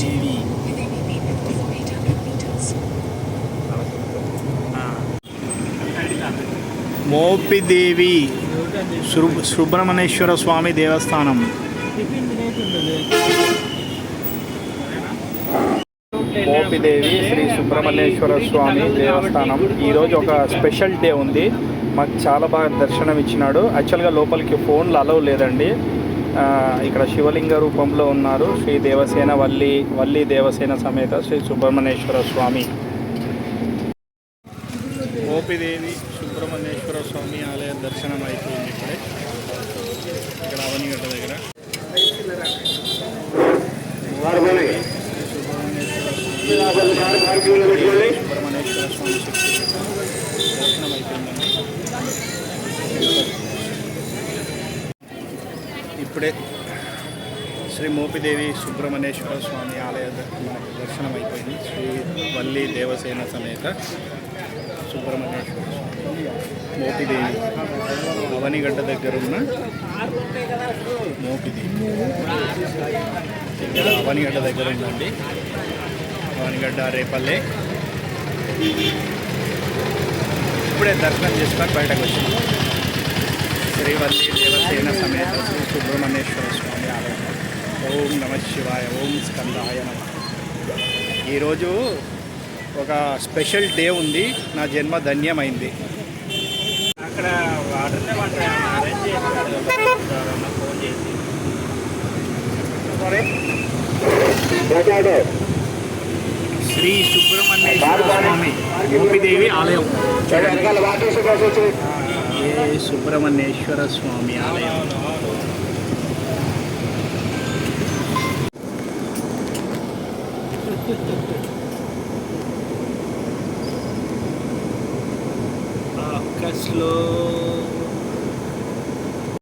Mopidevi Within a minute for 800 meters. Mopidevi Subrahmanyeswara స్వామి దేవస్థానం. మోపిదేవి శ్రీ సుబ్రహ్మణ్యేశ్వర స్వామి దేవస్థానం. ఈరోజు ఒక special day ఉంది. మాకు చాలా బాగా దర్శనం ఇచ్చినాడు. యాక్చువల్గా లోపలికి ఫోన్లు అలవ్ లేదండి. ఇక్కడ శివలింగ రూపంలో ఉన్నారు శ్రీ దేవసేన వల్లి వల్లి దేవసేన సమేత శ్రీ సుబ్రహ్మణ్యేశ్వర స్వామి. మోపిదేవి సుబ్రహ్మణ్యేశ్వర స్వామి ఆలయ దర్శనం అయిపోయింది ఇప్పుడే. ఇక్కడ అవనిగడ్డ దగ్గర. సుబ్రహ్మణ్యేశ్వర స్వామి శక్తిపీఠం దర్శనం అయిపోయిందండి ఇప్పుడే శ్రీ మోపిదేవి సుబ్రహ్మణ్యేశ్వర స్వామి ఆలయ మనకు దర్శనం అయిపోయింది. శ్రీ వల్లి దేవసేన సమేత సుబ్రహ్మణ్యేశ్వర స్వామి మోపిదేవి అవనిగడ్డ దగ్గర ఉన్న మోపిదేవి. ఇక్కడ అవనిగడ్డ దగ్గర ఉందండి. అవనిగడ్డ రేపల్లె ఇప్పుడే దర్శనం చేసుకొని బయటకు వచ్చినాం. శ్రీవల్లి దేవసేన సమేత శ్రీ సుబ్రహ్మణ్యేశ్వర స్వామి ఆలయం. ఓం నమ శివాయ ఓం స్కందాయ నమ. ఈరోజు ఒక స్పెషల్ డే ఉంది. నా జన్మ ధన్యమైంది. అక్కడ శ్రీ సుబ్రహ్మణ్యేశ్వర స్వామి గోపిదేవి ఆలయం. ఏ సుబ్రహ్మణ్యేశ్వర స్వామి ఆలయం. ఆకాశంలో